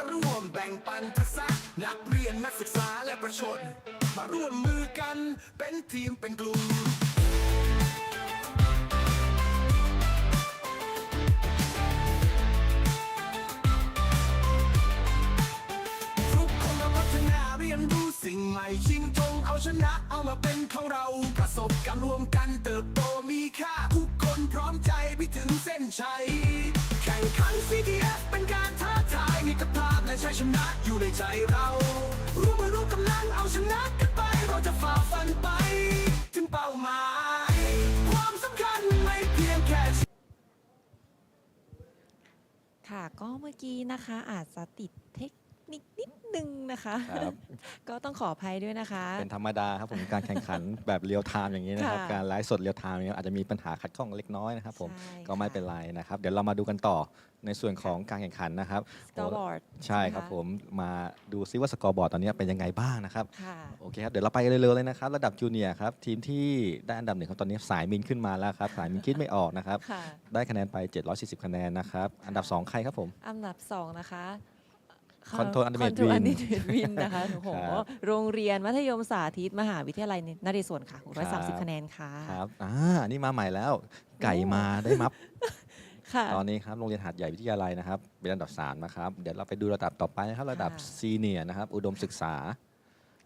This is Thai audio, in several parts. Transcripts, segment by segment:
มาร่วมแบ่งปันทักษะนักเรียนนักศึกษาและประชาชนมาร่วมมือกันเป็นทีมเป็นกลุ่ม นะ เอามาเป็นของเราประสบการณ์รวมกันเติบโตมีค่า ทุกคนพร้อมใจไปถึงเส้นชัย แข่งขัน CDF เป็นการท้าทายมีกภาพและชัยชนะอยู่ในใจเราร่วมมือร่วมกำลังเอาชนะกันไป เราจะฝ่าฟันไป ถึงเป้าหมาย ความสำคัญไม่เพียงแค่ค่ะก็เมื่อกี้นะคะอาจจะติดเทค นิคนิดนึงนะคะ ครับ ก็ต้องขออภัยด้วยนะคะ เป็นธรรมดาครับผมการแข่งขัน แบบเรียลไทม์อย่างนี้นะครับ ค่ะการไลฟ์สดเรียลไทม์อย่างนี้อาจจะมีปัญหาขัดข้องเล็กน้อยนะครับผมใช่ก็ไม่ค่ะ เป็นไรนะครับ เดี๋ยวเรามาดูกันต่อในส่วนของการแข่งขันนะครับสกอร์บอร์ดใช่ครับผมมาดูซิว่าสกอร์บอร์ดตอนนี้เป็นยังไงบ้างนะครับ ค่ะ โอเคครับ เดี๋ยวเราไปเร็วๆเลยนะครับ ระดับจูเนียร์ครับทีมที่ได้อันดับหนึ่งครับตอนนี้สายมินขึ้นมาแล้วครับ สายมินคิดไม่ออกนะครับ ค่ะ ได้คะแนนไป 740 คะแนนนะครับ อันดับ 2 ใครครับผม อันดับสองนะคะ Control Ultimate Control Win Ultimate Win นะคะโอ้โหครับโรงเรียนมัธยมสาธิตมหาวิทยาลัยนเรศวรค่ะครับ630 คะแนนค่ะครับอ่าอันนี่มาใหม่แล้ว ไก่มาได้มับค่ะตอนนี้ครับโรงเรียนหาดใหญ่วิทยาลัยนะครับ เป็นอันดับ3นะครับเดี๋ยวเราไปดูระดับต่อไปนะครับระดับค่ะซีเนียร์นะครับ อุดมศึกษา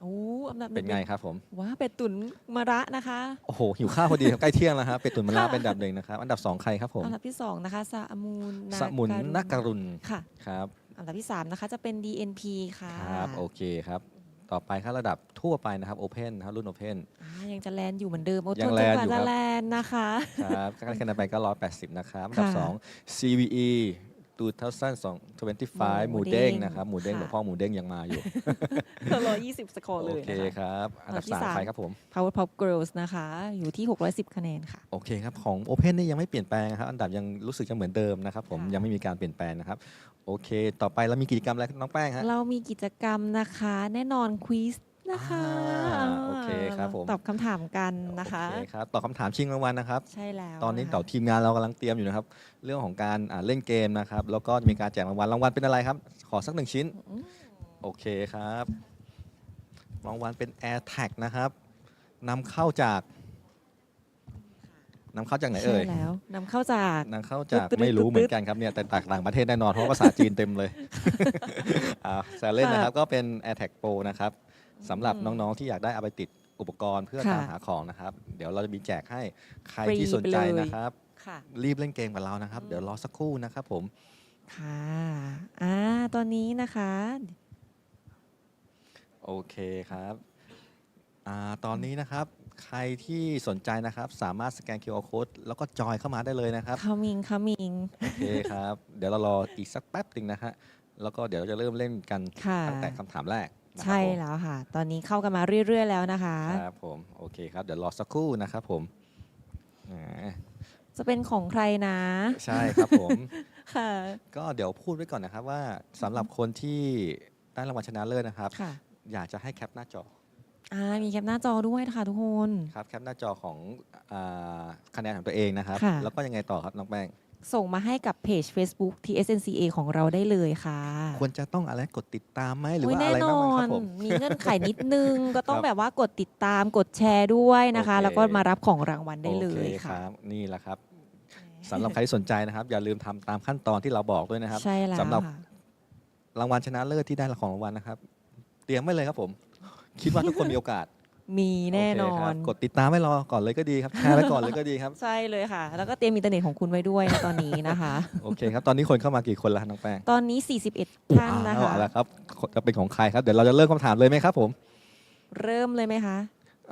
โอ้อันดับหเป็นไงครับผมว้าเป็ดตุ๋นมะระนะคะโอ้โหหิวข้าวพอดีครับใกล้เที่ยงแล้วครับเป็ดตุนมะระค่ะเป็นอันดับหนึ่งนะครับ อันดับสองใครครับผมอันดับที่สองนะคะสมุนสมุนนักกรุรุณค่ะครับ อันดับที่สามนะคะจะเป็น DNP ค่ะครับโอเคครับ ต่อไปครับระดับทั่วไปนะครับโอเพนครับรุ่นโอเพนอ่ายังจะแลนอยู่เหมือนเดิมโอ้ยังจนแลนกว่าอยู่จะครับแลนนะคะ ครับก็คะแนนไปก็180 นะครับอันดับค่ะ2 CVE 2025หหมูมูเด้เด้งงนะครับ หมูเด้งค่ะหลวงพ่อหมูเด้งยังมาอยู่ร้อยยี่สิบสกอร์เลโอยเคนะคะครับ อันดับอันดับที่3สามใครครับผม Power Pop Girls นะคะ อยู่ที่ 610 คะแนนค่ะ โอเคครับ ของ Open นี่ยังไม่เปลี่ยนแปลงนะครับ อันดับยังรู้สึกจะเหมือนเดิมนะครับผมค่ะยังไม่มีการเปลี่ยนแปลงนะครับโอเค ต่อไปเรามีกิจกรรมอะไรน้องแป้งฮะเรามีกิจกรรมนะคะ แน่นอนควิส นะคะอ่าโอเคครับผม ตอบคำถามกันนะคะ โอเคครับตอบคำถามชิงรางวัลนะครับ ใช่แล้วตอนนี้ะคะเต่าทีมงานเรากำลังเตรียมอยู่นะครับ เรื่องของการอ่าเล่นเกมนะครับ แล้วก็จะมีการแจกรางวัลรางวัลเป็นอะไรครับ ขอสักหนึ่งชิ้น อืมโอเคครับ รางวัลเป็น Air Tag นะครับนำเข้าจากนำเข้าจากไหนใช่เอ่ยแล้วนำเข้าจาก นำเข้าจากตึ๊ดๆไม่รู้ตึ๊ดๆเหมือนกันครับเนี่ยแต่ต่างต่างประเทศแน่นอนเพราะว่าภาษาจีนเต็มเลย อ่าแซลเล่นค่ะนะครับก็เป็น Air Tag Pro นะครับ สำหรับอืมน้องๆที่อยากได้เอาไปติดอุปกรณ์เพื่อค่ะตามหาของนะครับ เดี๋ยวเราจะมีแจกให้ใครฟรีที่สนใจไปเลย นะครับ ค่ะ รีบเล่นเกมกับเรานะครับ เดี๋ยวรอสักครู่นะครับผม ค่ะอ่าตอนนี้นะคะ โอเคครับอาตอนนี้นะครับ ใครที่สนใจนะครับ สามารถสแกน QR Code แล้วก็จอยเข้ามาได้เลยนะครับ coming coming โอเคครับ เดี๋ยวเรารออีกสักแป๊บหนึ่งนะฮะ แล้วก็เดี๋ยวเราจะเริ่มเล่นกันค่ะ ตั้งแต่คำถามแรก นะครับใช่ผมแล้วค่ะ ตอนนี้เข้ากันมาเรื่อย ๆ แล้วนะคะ ครับผมโอเคครับเดี๋ยวรอสักครู่นะครับผมอ่าจะเป็นของใครนะใช่ครับผม ค่ะก็เดี๋ยวพูดไว้ก่อนนะครับว่าสำหรับคนที่ได้รางวัลชนะเลิศนะครับ ค่ะอยากจะให้แคปหน้าจออ่ามีแคปหน้าจอด้วยนะคะทุกคน ครับแคปหน้าจอของอาคะแนนของตัวเองนะครับ ค่ะ แล้วก็ยังไงต่อครับน้องแป้ง ส่งมาให้กับเพจ Facebook TSNCA ของเราได้เลยค่ะควรจะต้องอะไรกดติดตามไหมหรือโยว่าแน่อะไรนบ้างอไหมครัน บผม มีเงื่อนไขนิดนึง ก็ต้องครับแบบว่ากดติดตามกดแชร์ด้วยนะคะ โอเค แล้วก็มารับของรางวัลได้เลโอคยค่ะ รับนี่แหละครับสำหรับใครที่สนใจนะครับ อย่าลืมทำตามขั้นตอนที่เราบอกด้วยนะครับ ใช่แล้วสำหรับ ค่ะ รางวัลชนะเลิศที่ได้ของรางวัลนะครับ เตรียมไว้เลยครับผม คิดว่าทุกคนมีโอกาส มีแน่นอโเคครัน บกดติดตามไว้รอก่อนเลยก็ดีครับแชร์ไว้ก่อนเลยก็ดีครับ ใช่เลยค่ะ แล้วก็เตรียมอินเทอร์เน็ตของคุณไว้ด้วยนะตอนนี้นะคะ โอเคครับ ตอนนี้คนเข้ามากี่คนแล้วครับน้องแป้งตอนนี้ 41 ท่านนะอ้าวคะเอาละครับจะเป็นของใครครับ เดี๋ยวเราจะเริ่มคำถามเลยไหมครับผมเริ่มเลยไหมคะ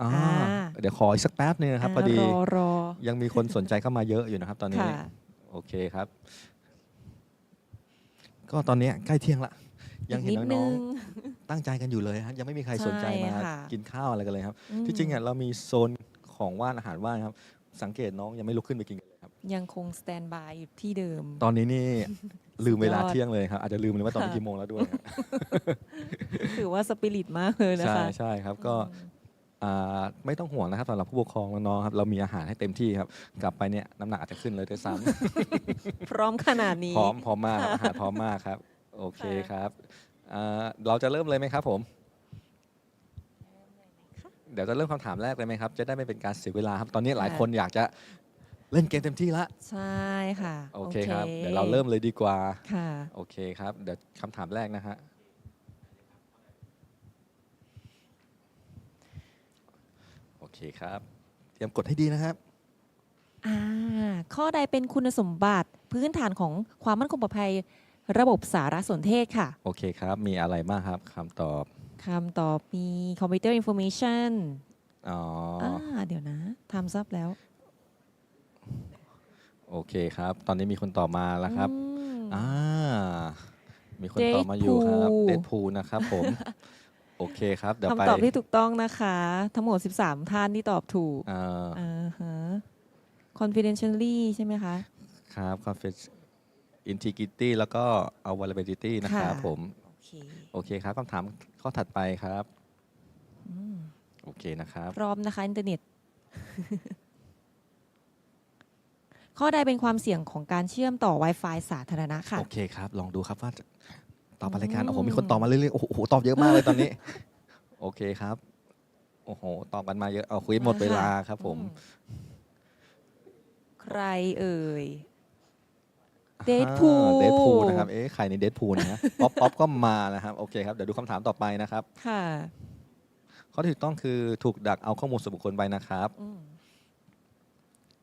อ่าอ่า เดี๋ยวขออีกสักแป๊บนึงนะครับพอดีรอรอยังมีคนสนใจเข้ามาเยอะอยู่นะครับ ตอนนี้ ค่ะ โอเคครับ ก็ตอนนี้ใกล้เที่ยงละ ยังเห็นอีกนิดนึน้องงๆตั้งใจกันอยู่เลยฮะยังไม่มีใครสนใจใช่มาค่ะกินข้าวอะไรกันเลยครับอืมที่จริงอะเรามีโซนของว่านอาหารว่างครับ สังเกตน้องยังไม่ลุกขึ้นไปกินกันเลยครับ ยังคงสแตนบายอยู่ที่เดิม ตอนนี้นี่ลืมเวลาสุดยอดเที่ยงเลยครับ อาจจะลืมเลยว่าตอนนี้ค่ะกี่โมงแล้วด้วยครับถือว่าสปิริตมากเลยนะใช่คะใช่ครับก็อ่าไม่ต้องห่วงนะครับสำหรับผู้ปกครองน้องๆครับเรามีอาหารให้เต็มที่ครับ กลับไปเนี่ยน้ำหนักอาจจะขึ้นเลยด้วยซ้พร้อมขนาดำนี้พร้อมพร้อมมากครับอาหารพร้อมมากครับ โอเคค่ะครับอ่าเราจะเริ่มเลยไหมครับผม เดี๋ยวจะเริ่มคำถามแรกเลยไหมครับ จะได้ไม่เป็นการเสียเวลาครับ ตอนนี้หลายคนอยากจะเล่นเกมเต็มที่ละ ใช่ค่ะโอเคครับ เดี๋ยวเราเริ่มเลยดีกว่า ค่ะ โอเคครับ เดี๋ยวคำถามแรกนะฮะ โอเคครับ เตรียมกดให้ดีนะครับ อ่า ข้อใดเป็นคุณสมบัติพื้นฐานของความมั่นคงปลอดภัย ระบบสารสนเทศค่ะโอเคครับ มีอะไรบ้างครับคำตอบ คำตอบมีคอมพิวเตอร์อินโฟ a มชันอ๋อออ่าเดี๋ยวนะทำซับแล้วโอเคครับ ตอนนี้มีคนตอบมาแล้วครับอืม อ่ามีคนตอบมาอยู่ครับ Deadpool เดดพูนะครับผม โอเคครับเดี๋ยวไปคำตอบที่ถูกต้องนะคะ ทั้งหมด 13 ท่านที่ตอบถูกอ่าอ่าฮะ confidentially ใช่ไหมคะ ครับ confess integrity แล้วก็ availability นะครับค่ะ ผม โอเคโอเคครับคำถามข้อถัดไปครับ อืมโอเคนะครับ พร้อมนะคะ อินเทอร์เน็ต ข้อใดเป็นความเสี่ยงของการเชื่อมต่อ Wi-Fi สาธารณะค่ะ โอเคครับ ลองดูครับว่าจะตอบอะไรกันอืมโอ้โหมีคนตอบมาเรื่อยๆ โอ้โห ตอบเยอะมากเลยตอนนี้ โอเคครับ โอ้โห ตอบกันมาเยอะ เอาคุยหมดเวลาครับผม อืใครเอ่ย Deadpool เดดพูนะครับ เอ๊ะใครในเดดพูนะฮะป๊อปป๊อปก็มานะครับ โอเคครับ เดี๋ยวดูคำถามต่อไปนะครับ ค่ะ ข้อที่ถูกต้องคือถูกดักเอาข้อมูลส่วนบุคคลไปนะครับอืม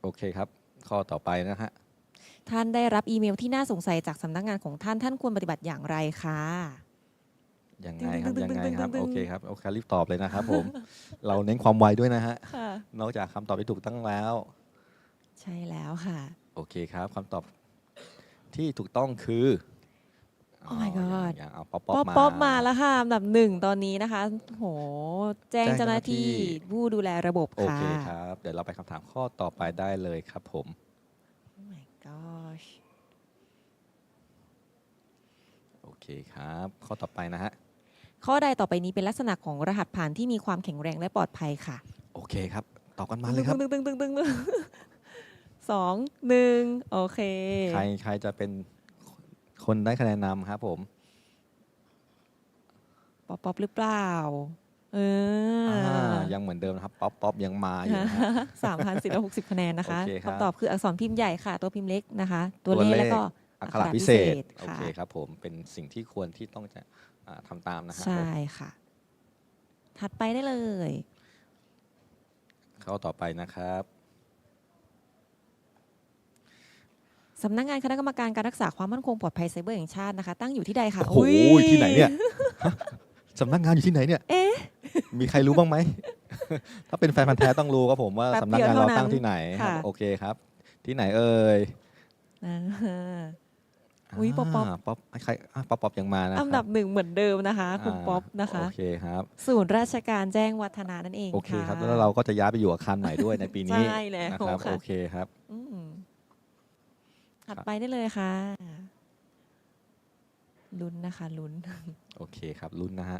โอเคครับ ข้อต่อไปนะฮะ ท่านได้รับอีเมลที่น่าสงสัยจากสำนักงานของท่าน ท่านควรปฏิบัติอย่างไรคะ ยังไงครับตึ้ยังงๆๆๆๆไงครับ โอเคครับ โอเครีบตอบเลยนะครับผม เราเน้นความไวด้วยนะฮะค่ะนอกจากคำตอบที่ถูกต้องแล้ว ใช่แล้วค่ะ โอเคครับคำตอบ ที่ถูกต้องคือ Oh my god อย่างเอาป๊อปป๊อปป๊อปมาป๊อปมาแล้วค่ะอันดับหนึ่งตอนนี้นะคะโหแจ้งแจ้งเจ้าหน้าเจ้าหน้าที่ที่ผู้ดูแลระบบโอค่ะ เคครับ เดี๋ยวเราไปคำถามข้อต่อไปได้เลยครับผม Oh my gosh โอเคครับ ข้อต่อไปนะฮะ ข้อใดต่อไปนี้เป็นลักษณะของรหัสผ่านที่มีความแข็งแรงและปลอดภัยค่ะโอเคครับ ตอบกันมาเลยครับ ตึงตึงตึงตึงตึง สองหนึ่งโอเค ใครใครจะเป็นคนได้คะแนนนำครับผมป๊อปป๊อปหรือเปล่า เอออ่ายังเหมือนเดิมนะครับ ป๊อปป๊อปยังมาอยู่นะฮะ สามพันสี่ร้อยหกสิบคะแนนนะคะโอเคครับคำตอบคืออักษรพิมพ์ใหญ่ค่ะ ตัวพิมพ์เล็กนะคะ ตัวตัวเลขเลขแล้วก็อักขระพิเศษ โอค่ะเคครับผม เป็นสิ่งที่ควรที่ต้องจะอ่าทำตามนะฮะใช่ค่ะ ถัดไปได้เลยข้อต่อไปนะครับ สำนักงานคณะกรรมการการรักษาความมั่นคงปลอดภัยไซเบอร์แห่งชาตินะคะ ตั้งอยู่ที่ใดคะโอ้โหยที่ไหนเนี่ยฮะสำนักงานอยู่ที่ไหนเนี่ยเอ๊ะ มีใครรู้บ้างไหม ถ้าเป็นแฟนพันธ์แท้ต้องรู้ครับผมว่าแป๊บสำนักเดียวงานเราเท่านั้นตั้งที่ไหนครับค่ะ โอเคครับ ที่ไหนเอ่ยอ่า อุ๊ยป๊อปป๊อปาป๊อปใครอะป๊อปป๊อปยังมานะคอัรับนดับหนึ่งเหมือนเดิมนะคะ คุณาป๊อปนะคะ โอเคครับศูนย์ราชการแจ้งวัฒนานั่นเองโอเคครับะแล้วเราก็จะย้ายไปอยู่อาคารใหม่ด้วยในปีนี้ใช่แล้วนะครับค่ะ โอเคครับ อืม ถัดไปได้เลยค่ะ ลุ้นนะคะ ลุ้น โอเคครับรุ่นนะฮะ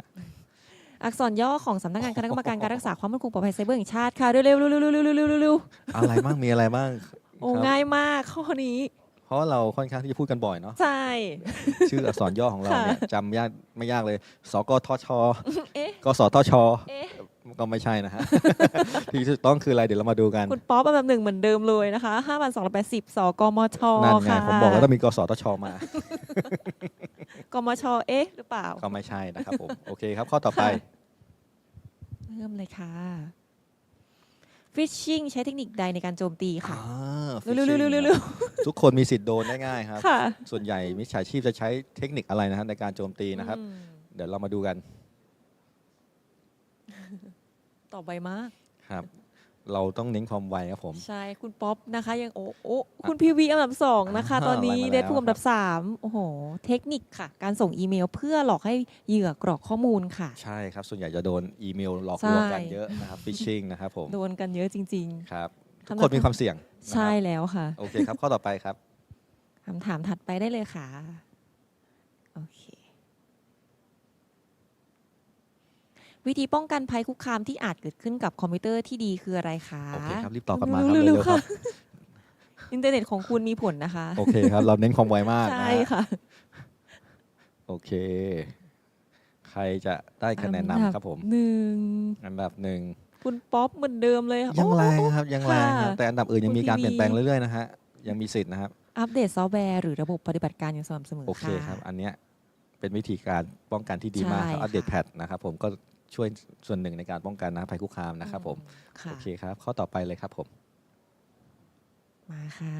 อักษรย่อของสำนักงานคณะกรรมการการรักษาความมั่นคงปลอดภัยไซเบอร์แห่งชาติค่ะ เร็วๆเร็วๆเร็วๆเร็วๆเร็วๆเร็วอะไรบ้างมีอะไรบ้างๆโอ้ครับง่ายมากข้อนี้ เพราะว่าเราค่อนข้างที่จะพูดกันบ่อยเนาะใช่ ชื่ออักษรย่อของเราเนี่ยค่ะจำยากไม่ยากเลย สกทช เอ๊ะ กสทช เอ๊ะ ก็ไม่ใช่นะฮะ ที่ถูกต้องคืออะไรเดี๋ยวเรามาดูกัน คุณป๊อปอันดับหนึ่งเหมือนเดิมเลยนะคะ5,280สกมชนั่นไงค่ะผมบอกแล้วต้องมีกสทชมา กมชเอ๊ะหรือเปล่า ก็ไม่ใช่นะครับผม โอเคครับ ข้อต่อไปค่ะเริ่มเลยค่ะฟิชชิงใช้เทคนิคใดในการโจมตีค่ะ อ่าเร็วๆ phishing เร็วๆครับทุกคนมีสิทธิ์โดนได้ง่ายครับ ค่ะส่วนใหญ่มิจฉาชีพจะใช้เทคนิคอะไรนะครับในการโจมตีนะครับ อืมเดี๋ยวเรามาดูกัน ตอบไวมาก ครับ เราต้องเน้นความไวครับผม ใช่ คุณป๊อปนะคะ ยังโอ้โอ้คุณพีวีอันดับสองนะคะอ่าตอนนี้ไล่มาแล้วเดทพูอันดับสามโอ้โห เทคนิคค่ะ การส่งอีเมลเพื่อหลอกให้เหยื่อกรอกข้อมูลค่ะ ใช่ครับ ส่วนใหญ่จะโดนอีเมลหลอกใช่ลวงกันเยอะนะครับฟิชชิงนะครับผมโดนกันเยอะจริงครับทุกคำถามคนมีความเสี่ยงนะคๆรับใช่แล้วค่ะ โอเคครับ ข้อต่อไปครับคำถามถัดไปได้เลยค่ะ โอเค วิธีป้องกันภัยคุกคามที่อาจเกิดขึ้นกับคอมพิวเตอร์ที่ดีคืออะไรคะโอเคครับรีบตอบกลับมาครับเร็วๆเร็วๆครับอินเทอร์เน็ตของคุณมีผลนะคะ โอเคครับ เราเน้นความไวมากนะใช่ฮะค่ะ โอเค ใครจะได้คะแนนนำครับผมหนึ่งอันดับหนึ่งคุณป๊อปเหมือนเดิมเลยค่ะยังแรงโอ้ครับยังแรงครับค่ะแต่อันดับอื่นยังมีการคุณเปลี่ยนแปลง PV เรื่อยๆนะฮะยังมีสิทธิ์นะครับ อัปเดตซอฟต์แวร์หรือระบบปฏิบัติการอย่างสม่ำเสมอโอเคค่ะครับ อันเนี้ยเป็นวิธีการป้องกันที่ดีมากครับใช่อัปเดตค่ะแพทนะครับผมก็ ช่วยส่วนหนึ่งในการป้องกันนะภัยคุกคามนะครับผมค่ะโอเคครับ ข้อต่อไปเลยครับผม มาค่ะ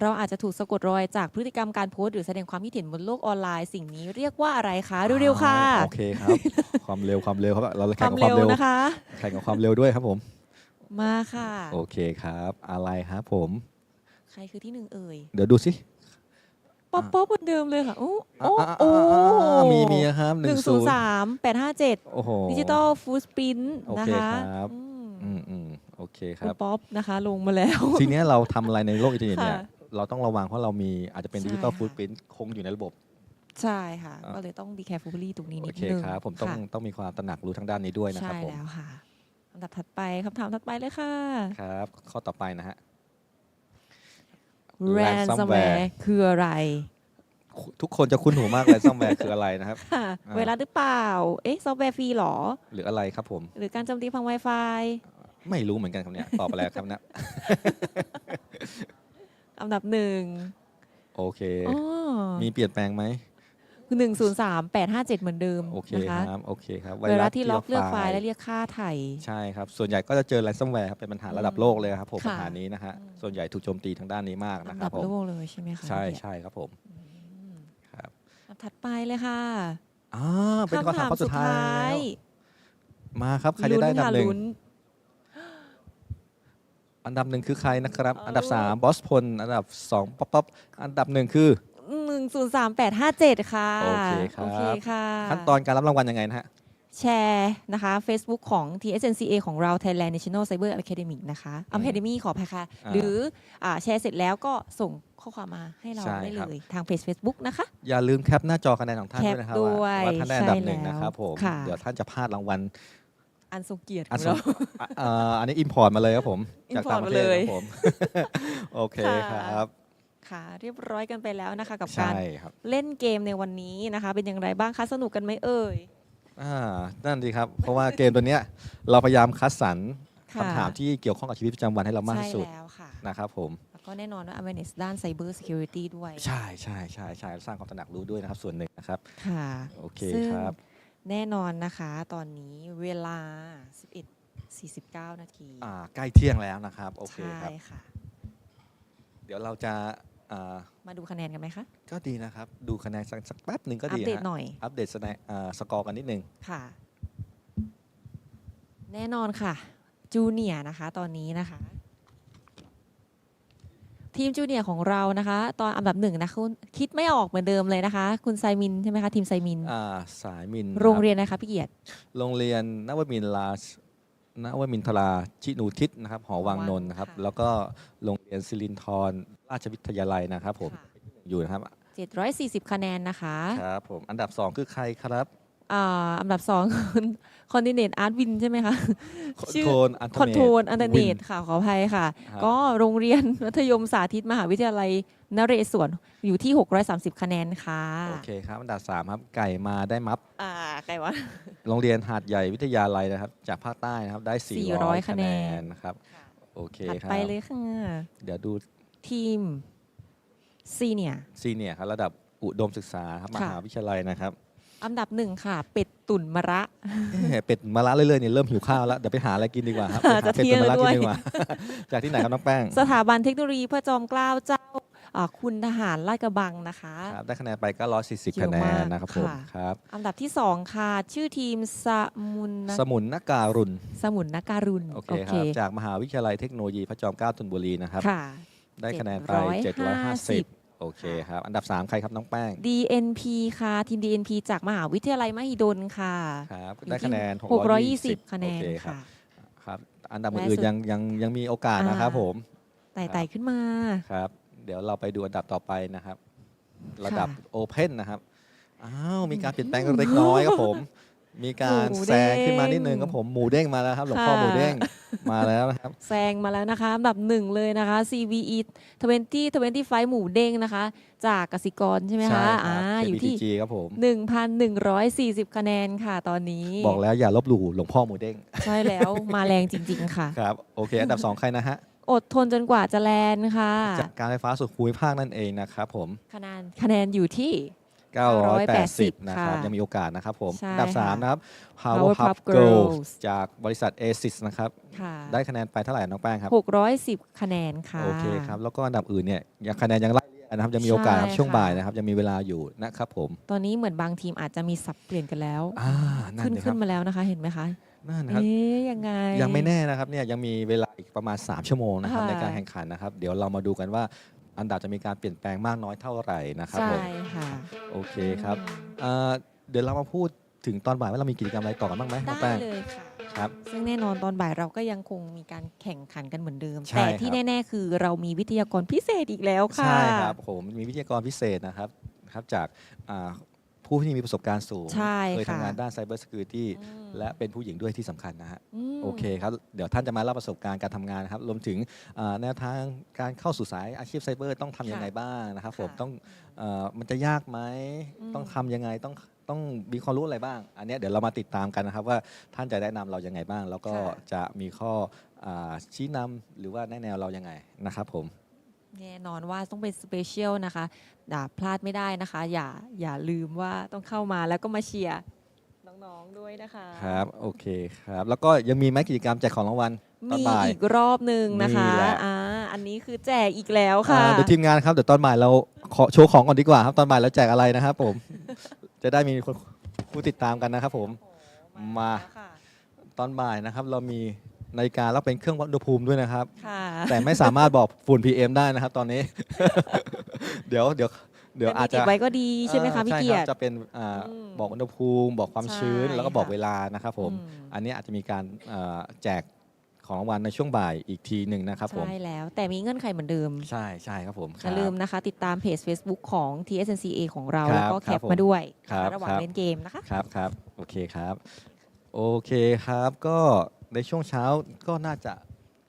เราอาจจะถูกสะกดรอยจากพฤติกรรมการโพสต์หรือแสดงความคิดเห็นบนโลกออนไลน์สิ่งนี้เรียกว่าอะไรคะเร็วๆค่ะอ่าโอเคครับ ความเร็วความเร็วครับเราคแข่วางมกับความเร็วเร็วนะคะ แข่งกับความเร็วด้วยครับผม มาค่ะ โอเคครับ อะไรครับผม ใครคือที่หนึ่งเอ่ย เดี๋ยวดูสิ ป๊อปป๊อปเหมือนเดิมเลยค่ะ โอ้โอ้อ่าโอ้อ่าอ่าอ่ามีมีครับหหนึ่นึ่งงศูศูนนย์ย์สามแปดห้าเจ็ดโอ้โหดิจิตอลฟูดสปรินต์โอนะเคคะครับอืมอืมอืมโอเคคคุรัณบป๊อปนะคะ ลงมาแล้ว ทีเนี้ยเราทำอะไรในโลกอินเทอร์เน็ตเนี่ยค่ะเราต้องระวังเพราะเรามีอาจจะเป็นใช่ดิจิตอลค่ะฟูดพิ้นคงอยู่ในระบบ ใช่ค่ะอ่าก็เลยต้อง be carefully ตรงนี้โอนิดเคนึงครับ ผมต้องค่ะต้องมีความตระหนักรู้ทางด้านนี้ด้วยนะคใช่รับผมแล้วค่ะอันดับถัดไปคำถามถัดไปเลยค่ะ ครับ ข้อต่อไปนะฮะ ransomware คืออะไร ทุกคนจะคุ้นหูมากเลยซัมแวร์คืออะไรนะครับ ค่ะ อ่า เวลาหรือเปล่า เอ๊ะซอฟต์แวร์ฟรีหรอ หรืออะไรครับผม หรือการโจมตีพัง Wi-Fi ไม่รู้เหมือนกันครับเนี่ยตอบไปแล้วครับนะ อันดับหนึ่งโอเค อ๋อมีเปลี่ยนแปลงไหมคือ หนึ่งศูนย์สามแปดห้าเจ็ดเหมือนเดิมโอเคนะคะครับโอเคครับเวลาที่ล็อกเลือกไฟล์และเรียกค่าไถ่ใช่ครับ ส่วนใหญ่ก็จะเจอแรนซัมแวร์ครับเป็นปัญหาระดับโลกเลยครับผมค่ะปัญหานี้นะฮะอืมส่วนใหญ่ถูกโจมตีทางด้านนี้มากอันะนคดัรับบผมโลกเลยใช่ไหมคะใช่เนี่ยใช่ครับผมอืมครับอันดับถัดไปเลยค่ะอ่าเป็นคำถามข้อสุดท้ายแล้วมาครับใครจะลุ้นได้อันดับค่ะหนึ่งลุ้นอันดับหนึ่งคือใครนะครับเอออัอันดับสามบอสพล อันดับสองป๊อปป๊อป อันดับหนึ่งคือ หนึ่งศูนย์สามแปดห้าเจ็ดค่ะโอเคครับ โอเคค่ะ ขั้นตอนการรับรางวัลยังไงนะฮะ แชร์นะคะ Facebook ของ TSNCA ของเรา Thailand National Cyber Academy นะคะ Academy ขออภัยค่ะ อ่าหรืออาแชร์เสร็จแล้วก็ส่งข้อความมาให้เราใช่ได้คเลรับย ทางเพจ Facebook นะคะ อย่าลืมแคปหน้าจอคะแนนของท่านแคด้ปวยนะครับด้วยว่าว่าท่านได้อันดับหนึ่งใช่แล้วนะครับผมค่ะ เดี๋ยวท่านจะพลาดรางวัลอันทรงเกียรติขอัอนงสเรา งอะเอ่ออันนี้อิมพอร์ตมาเลยครับผม จากต่างประเทศ import มาเลยครับผม โอเคค่ะ ครับ ค่ะ เรียบร้อยกันไปแล้วนะคะ กับใช่การครับ เล่นเกมในวันนี้นะคะ เป็นอย่างไรบ้างคะสนุกกันไหมเอ่ย อ่านั่นดีครับ เพราะว่าเกมตัวเนี้ยเราพยายามคัดสรรค่ะ คำถามที่เกี่ยวข้องกับชีวิตประจำวันให้เรามากใช่ที่สุดแล้วค่ะ นะครับผม แล้วก็แน่นอนว่า awareness ด้าน cyber security ด้วยใช่ใช่ใช่ใช่สร้างความตระหนักรู้ด้วยนะครับส่วนหนึ่งนะครับ ค่ะโอเคซึ่งครับ แน่นอนนะคะ ตอนนี้เวลา 11.49 นาทีอ่าใกล้เที่ยงแล้วนะครับ โอเคใช่ครับ ค่ะ เดี๋ยวเราจะ อ่ามาดูคะแนนกันไหมคะ ก็ดีนะครับ ดูคะแนนสักสักแป๊บหนึ่งก็อัปดีเดตฮะหน่อย อัปเดตสแนอ่าสกอร์กันนิดนึง ค่ะ แน่นอนค่ะ จูเนียร์นะคะ ตอนนี้นะคะ ทีมจูเนียร์ของเรานะคะ ตอนอันดับหนึ่งนะคุณคิดไม่ออกเหมือนเดิมเลยนะคะ คุณไซมินใช่ไหมคะทีมไซมิน อ่าสายมินโรงคบเรียนนะคะพี่เกียรติ โรงเรียนนวมินทราช นวมินทราชินูทิศนะครับ หอวังนนท์นะครับ ค่ะ แล้วก็โรงเรียนสิรินทรราชวิทยาลัยนะครับผมค่ะอยู่นะครับ 740 คะแนนนะคะ ครับผม อันดับสองคือใครครับ อ่าอันดับสองคอนดิเนตอาร์ตวินใช่ไหมคะชื่อโทนอันคอนโทรลอันเทอร์เนตวิค่ะขออภัยค่ะครับก็โรงเรียนมัธยมสาธิตมหาวิทยาลัยนเรศวรอยู่ที่ 630 คะแนนค่ะ โอเคครับอันดับสามครับไก่มาได้มับอ่าใครวะโรงเรียนหาดใหญ่วิทยาลัยนะครับ จากภาคใต้นะครับได้ 400 400คะแนคะแนนนะครับโอเคถัดครับไปเลยค่ะเดี๋ยวดูทีมซีเนียซีเนียร์ครับระดับอุดมศึกษาครับมค่ะหาวิทยาลัยนะครับ อันดับหนึ่งค่ะ เป็ดตุ่นมะระเอ๊ะเป็ดมาละเรื่อยๆนี่เริ่มหิวข้าวแล้วเดี๋ยวไปหาอะไรกินดีกว่าครับค่ะไปหาจะเป็ดเที่ยงตุ่นมะระแล้วกินด้วยดีกว่า จากที่ไหนครับน้องแป้งสถาบันเทคโนโลยีพระจอมเกล้าเจ้าอ่าคุณทหารลาดกระบังนะคะ ครับได้คะแนนไปก็140เยคะอะแนมากนนะครับผมค่ะ ครับ อันดับที่สองค่ะ ชื่อทีมสมุนนะสมุนนการุณสมุนนการุณโอเคครับจากมหาวิทยาลัยเทคโนโลยีพระจอมเกล้าธนบุรีนะครับ ค่ะ ได้คะแนนไป750 750 โอเคครับ อันดับ 3 ใครครับน้องแป้ง DNP ค่ะ ทีม DNP จากมหาวิทยาลัยมหิดลค่ะครับอยู่ได้ที่คะแนน 620 คะแนนโอเครับค่ะครับอันดับและอื่นสุดๆยังยังยังมีโอกาสนะครับอ่าผมไต่ไต่ขึ้นมาครับ เดี๋ยวเราไปดูอันดับต่อไปนะครับ ระดับค่ะโอเพนนะครับอ้าวมีการเปลี่ยนแปลงเล็กน้อยครับผม มีการหมูแซงขึ้นมานิดนึงเด้งครับผมหมูเด้งมาแล้วครับ หลวงพ่อค่ะหมูเด้งมาแล้วนะครับแซงมาแล้วนะคะอันดับหนึ่งเลยนะคะ CVE 2025หมูเด้งนะคะ จากกสิกรใช่ไหมใช่คะคอ่ารับอยู่ที่ JPTG ครับผม1,140 คะแนนค่ะตอนนี้ บอกแล้วอย่าลบหลู่หลวงพ่อหมูเด้งใช่แล้วมาแรงจริง ๆ ค่ะครับโอเค อันดับ 2 ใครนะฮะอดทนจนกว่าจะแลนค่ะจากการไฟฟ้าส่วนภูมิภาคนั่นเองนะครับผมคะแนนคะแนนอยู่ที่ 980 นะครับค่ะยังมีโอกาสนะครับผมใช่อันดับค่ะ3นะครับ Powerpuff Powerpuff Girls Girls จากบริษัท ASIS นะครับ ค่ะได้คะแนนไปเท่าไหร่น้องแป้งครับ 610 คะแนนค่ะ โอเคครับ แล้วก็อันดับอื่นเนี่ยยังคะแนนยังไล่เลี่ยกันนะครับยังมีโอกาสครับใช่ช่วงค่ะ บ่ายนะครับ ยังมีเวลาอยู่นะครับผม ตอนนี้เหมือนบางทีมอาจจะมีสับเปลี่ยนกันแล้ว อ่า นั่นขึ้นเลยคขึ้รับนมาแล้วนะคะ เห็นไหมคะ นั่นนะครับ เอ๊ยยังไง ยังไม่แน่นะครับเนี่ยยังมีเวลาอีกประมาณ 3 ชั่วโมงนะครับค่ะในการแข่งขันนะครับ เดี๋ยวเรามาดูกันว่า อันดับจะมีการเปลี่ยนแปลงมากน้อยเท่าไหร่นะครับใช่ผมค่ะ โอเคครับอืมเอ่อเดี๋ยวเรามาพูดถึงตอนบ่ายว่าเรามีกิจกรรมอะไรต่อกันบ้างไหมน้องได้แป้งเลยค่ะ ครับ ซึ่งแน่นอนตอนบ่ายเราก็ยังคงมีการแข่งขันกันเหมือนเดิม ใช่แต่ที่ครับ แน่ ๆ คือเรามีวิทยากรพิเศษอีกแล้วค่ะ ใช่ครับผมมีวิทยากรพิเศษนะครับครับจากอ่า ผู้ที่มีประสบการณ์สูง ใช่เคยค่ะทำงานด้าน Cyber Security อืมและเป็นผู้หญิงด้วยที่สำคัญนะฮะมโอเคครับ เดี๋ยวท่านจะมาเล่าประสบการณ์การทำงานนะครับ รวมถึงอ่าแนวทางการเข้าสู่สายอาชีพไซเบอร์ต้องทำยังไงบ้างนะครับผม ค่ะต้องเอ่อมันจะยากไหม อืม ต้องทำยังไง ต้องต้องมีความรู้อะไรบ้าง อันเนี้ยเดี๋ยวเรามาติดตามกันนะครับว่าท่านจะแนะนำเรายังไงบ้าง แล้วก็จะมีข้ออาชี้นำหรือว่าแนะแนวเรายังไงนะครับผม แน่นอนว่าต้องเป็นสเปเชียลนะคะอย่าพลาดไม่ได้นะคะ อย่าอย่าลืมว่าต้องเข้ามาแล้วก็มาเชียร์น้องๆด้วยนะคะ ครับ โอเคครับ แล้วก็ยังมีไหมกิจกรรมแจกของรางวัลตอนมีบ่าย อีกรอบหนึ่งนะคะนี่แหละ อ่าอันนี้คือแจกอีกแล้วค่ะ อ่าเดี๋ยวทีมงานครับเดี๋ยวตอนบ่ายเราขอโชว์ของก่อนดีกว่าครับตอนบ่ายเราแจกอะไรนะครับผม จะได้มีคนผู้ติดตามกันนะครับผม มาแล้วค่ะตอนบ่ายนะครับเรามี นาฬิกาแล้วเป็นเครื่องวัดอุณหภูมิด้วยนะครับ ค่ะ แต่ไม่สามารถบอกฝุ่น PM ได้นะครับ ตอนนี้ เดี๋ยวเดี๋ยวเดี๋ยวแต่มีอาจจะติดไว้ก็ดีใช่ไหมคะพี่อ่าเกียรใช่ติรับจะเป็นอ่าอืมบอกอุณหภูมิ บอกความชื้นใช่แล้วก็บอกค่ะเวลานะครับผม อืม อันนี้อาจจะมีการเอ่อแจกของรางวัลในช่วงบ่ายอีกทีหนึ่งนะครับผม ใช่แล้ว แต่มีเงื่อนไขเหมือนเดิม ใช่ใช่ครับผมอย่าลืมนะคะ ติดตามเพจ Facebook ของ TSNCA ของเรา ครับแล้วก็แคครัปบผมมาด้วย ครับระหว่างครับ เล่นเกมนะคะ ครับครับโอเคครับ โอเคครับก็ ในช่วงเช้าก็น่าจะ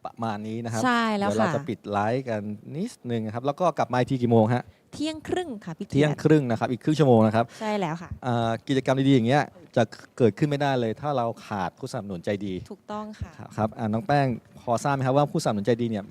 ประมาณนี้นะครับใช่แล้วเดี๋ยวเราค่ะ จะปิดไลฟ์กันนิดนึงนะครับ แล้วก็กลับมาอีกทีกี่โมงฮะเที่ยงครึ่งค่ะพี่เที่เกียยงรติครึ่งนะครับ อีกครึ่งชั่วโมงนะครับใช่แล้วค่ะ อ่ากิจกรรมดีๆอย่างเงี้ยจะเกิดขึ้นไม่ได้เลย ถ้าเราขาดผู้สนับสนุนใจดีถูกต้องค่ะ ครับครับอ่าน้องแป้งพอทราบไหมครับว่าผู้สนับสนุนใจดีเนี่ย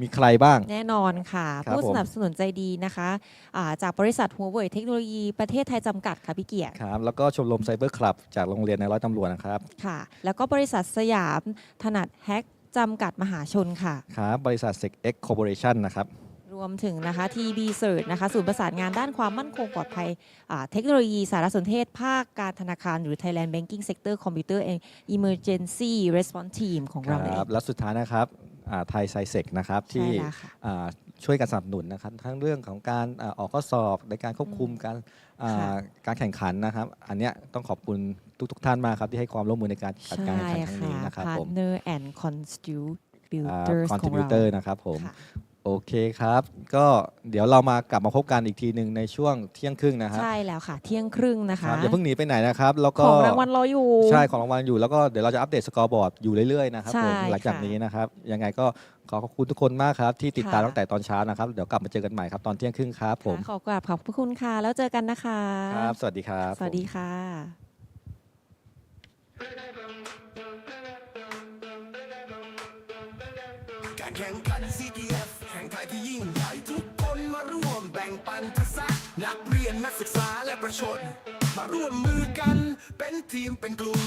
มีใครบ้าง แน่นอนค่ะ ครับผู้ผมสนับสนุนใจดีนะคะอ่าจากบริษัทหัวเว่ยเทคโนโลยีประเทศไทยจำกัดค่ะพี่เกียรติครับ แล้วก็ชมรมไซเบอร์คลับ จากโรงเรียนในร้อยตำรวจนะครับ ค่ะ แล้วก็บริษัทสยามถนัดแฮกจำกัดมหาชนค่ะ ครับ บริษัท Sec X Corporation นะครับ รวมถึงนะคะ TB Search นะคะศูนย์ประสานงานด้านความมั่นคงปลอดภัยอ่าเทคโนโลยีสารสนเทศ ภาคการธนาคารหรือ Thailand Banking Sector Computer and Emergency Response Team ของคเรานั่นเอรับงและสุดท้ายนะครับอ่าไทยไซเซกนะครับที่ใช่แล้วค่ะอ่าช่วยกันสนับสนุนนะครับทั้งเรื่องของการอ่าออกข้อสอบในการควบคุมการอ่าค่ะการแข่งขันนะครับ อันเนี้ยต้องขอบคุณทุกๆท่านมากครับ ที่ให้ความร่วมมือในการจัดการใช่แข่งขันครั้งค่ะนี้นะครับผม Partner and Contributors คอนขทิองบิวเราเตอร์นะครับผมค่ะ โอเคครับ ก็เดี๋ยวเรามากลับมาพบกันอีกทีหนึ่งในช่วงเที่ยงครึ่งนะครับใช่แล้วค่ะ เที่ยงครึ่งนะคคะรับอย่าเพิ่งหนีไปไหนนะครับ แล้วก็ของรางวัลรออยู่ ใช่ของรางวัลอยู่แล้วก็เดี๋ยวเราจะอัปเดตสกอร์บอร์ดอยู่เรื่อยๆนะครับใช่ผมหลังจากค่ะนี้นะครับยังไงก็ขอขอบคุณทุกคนมากครับ ที่ติดตามค่ะตั้งแต่ตอนเช้านะครับ เดี๋ยวกลับมาเจอกันใหม่ครับตอนเที่ยงครึ่งครับผมค่ะขอกราบขอบพระคุณค่ะแล้วเจอกันนะคะครับสวัสดีครับ สวัสดีค่ะ นักเรียนนักศึกษาและประชาชน มาร่วมมือกันเป็นทีมเป็นกลุ่ม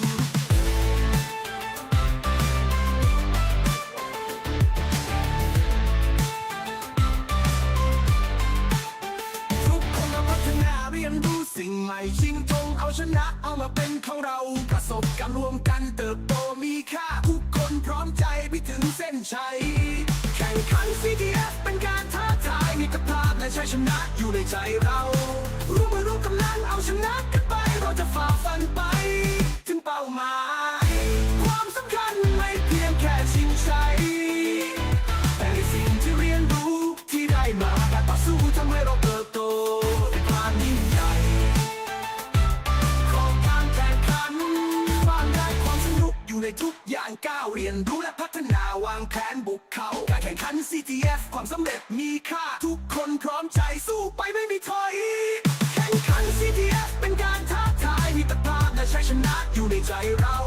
ชนะเอามาเป็นของเราประสบการณ์รวมกันเติบโตมีค่า ทุกคนพร้อมใจไปถึงเส้นชัย แข่งขัน CTF เป็นการท้าทายมีกภาพและชัยชนะอยู่ในใจเราร่วมมือร่วมกำลังเอาชนะกันไปเราจะฝ่าฟันไป ถึงเป้าหมาย CTF ความสำเร็จมีค่า ทุกคนพร้อมใจสู้ไปไม่มีถอย แข่งขัน CTF เป็นการท้าทายมีตภาพและชัยชนะอยู่ในใจเรา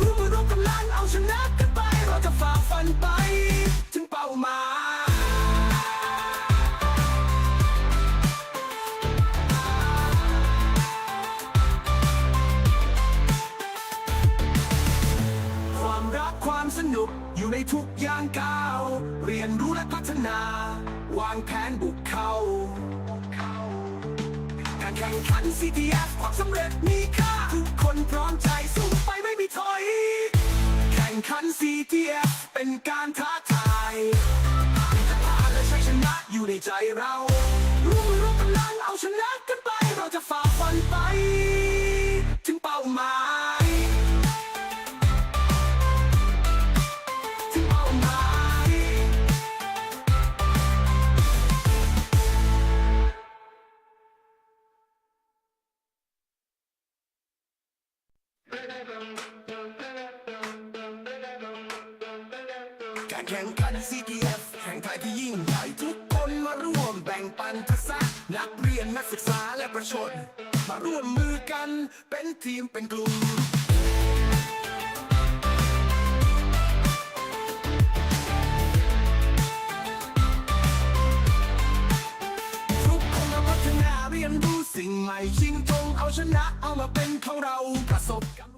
ร่วมมือร่วมกำลังเอาชนะกันไป เราจะฝ่าฟันไป ถึงเป้าหมาย สนุกอยู่ในทุกย่างก้าว เรียนรู้และพัฒนา วางแผนบุกเข้า การแข่งขัน CTF ความสำเร็จมีค่า ทุกคนพร้อมใจสู้ไปไม่มีถอย แข่งขัน CTF เป็นการท้าทายจะผ่านและชัยชนะอยู่ในใจเราร่วมร่วมกำลังเอาชนะกันไป เราจะฝ่าฟันไป ถึงเป้าหมาย การแข่งขัน CTF แข่งไทยที่ยิ่งใหญ่ทุกคนมาร่วมแบ่งปันทักษะนักเรียนนักศึกษาและประชาชนมาร่วมมือกันเป็นทีมเป็นกลุ่มทุกคนมาพัฒนาเรียนรู้สิ่งใหม่ชิงทง เอาชนะเอามาเป็นของเราประสบการณ์